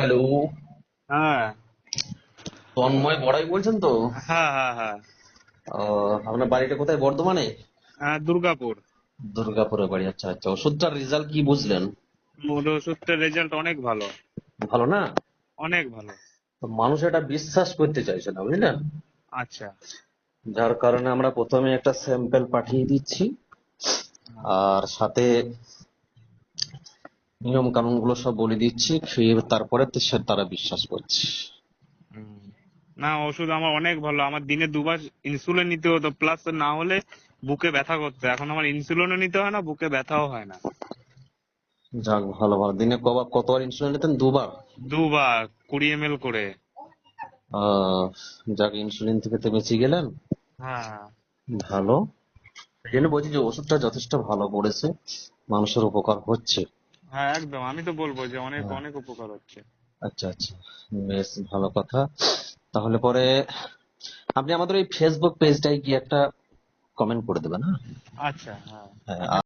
Hello. হ্যাঁ। তন্ময় বড়াই বলছেন তো? হ্যাঁ হ্যাঁ হ্যাঁ। আপনার বাড়িটা কোথায় বর্ধমানে? দুর্গাপুর। দুর্গাপুরে বাড়ি আচ্ছা আচ্ছা। ওষুধটার রেজাল্ট কি বুঝলেন? ওষুধটার রেজাল্ট অনেক ভালো। ভালো না? অনেক ভালো। মানুষ এটা বিশ্বাস করতে চাইছে না বুঝলেন? আচ্ছা। যার কারণে আমরা প্রথমে একটা স্যাম্পল পাঠিয়ে দিচ্ছি। আর সাথে নিয়ম কানুনগুলো সব বলে দিচ্ছি তারপরে সে তারা বিশ্বাস করছে। না ওষুধ আমার অনেক ভালো। আমার দিনে দুবার ইনসুলিন নিতে হতো প্লাস না হলে বুকে ব্যথা করতো। এখন আমার ইনসুলিনও নিতে হয় না বুকে ব্যথাও হয় না। যাক ভালো ভালো। দিনে কবার কতবার ইনসুলিন নিতেন? দুবার? দুবার কুড়ি এম এল করে যাক ইনসুলিন থেকে তো বেঁচে গেলেন। হ্যাঁ। ভালো। এই জন্য বলছি যে ওষুধটা যথেষ্ট ভালো পড়েছে মানুষের উপকার হচ্ছে। হ্যাঁ একদম। আমি তো বলব যে অনেক অনেক উপকার হচ্ছে। আচ্ছা আচ্ছা। বেশ ভালো কথা। তাহলে পরে আপনি আমাদের এই ফেসবুক পেজটায় গিয়ে একটা কমেন্ট করে দেবেন হ্যাঁ? আচ্ছা হ্যাঁ। হ্যাঁ